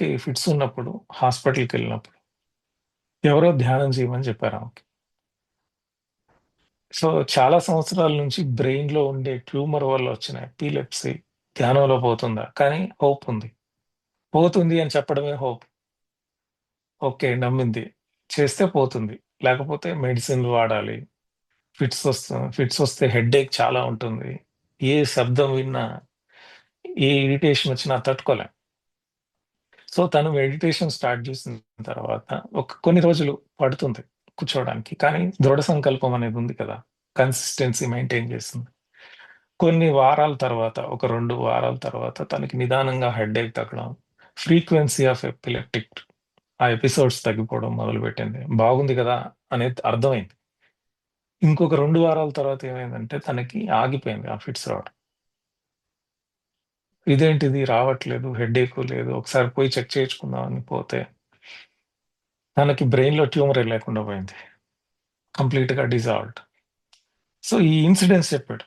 ఆమెకి ఫిట్స్ ఉన్నప్పుడు హాస్పిటల్కి వెళ్ళినప్పుడు ఎవరో ధ్యానం చేయమని చెప్పారు ఆమెకి. సో, చాలా సంవత్సరాల నుంచి బ్రెయిన్‌లో ఉండే ట్యూమర్ వల్ల వచ్చిన ఎపిలెప్సీ ధ్యానంలో పోతుందా? కానీ హోప్ ఉంది. పోతుంది అని చెప్పడమే హోప్. ఓకే. నమ్మింది. చేస్తే పోతుంది. లేకపోతే మెడిసిన్‌లు వాడాలి. ఫిట్స్ వస్తుంది ఫిట్స్ వస్తే హెడ్‌ఏక్ చాలా ఉంటుంది. ఏ శబ్దం విన్నా, ఏ ఇరిటేషన్ వచ్చినా తట్టుకోలేం. సో, తను మెడిటేషన్ స్టార్ట్ చేసిన తర్వాత ఒక కొన్ని రోజులు పడుతుంది కూర్చోవడానికి. కానీ దృఢ సంకల్పం అనేది ఉంది కదా! కన్సిస్టెన్సీ మెయింటైన్ చేస్తుంది. కొన్ని వారాల తర్వాత, ఒక రెండు వారాల తర్వాత తనకి నిదానంగా హెడ్‌ఏక్ తగ్గడం, ఫ్రీక్వెన్సీ ఆఫ్ ఎపిలెప్టిక్ ఆ ఎపిసోడ్స్ తగ్గిపోవడం మొదలుపెట్టింది. బాగుంది కదా! అనేది అర్థమైంది. ఇంకొక రెండు వారాల తర్వాత ఏమైందంటే తనకి ఆగిపోయింది ఆ ఫిట్స్ రావడం. ఇదేంటిది రావట్లేదు, హెడేక్ లేదు. ఒకసారి పోయి చెక్ చేయించుకుందాం అని పోతే తనకి బ్రెయిన్‌లో ట్యూమరే లేకుండా పోయింది. కంప్లీట్‌గా డిజాల్వ్డ్. సో, ఈ ఇన్సిడెంట్స్ చెప్పాడు.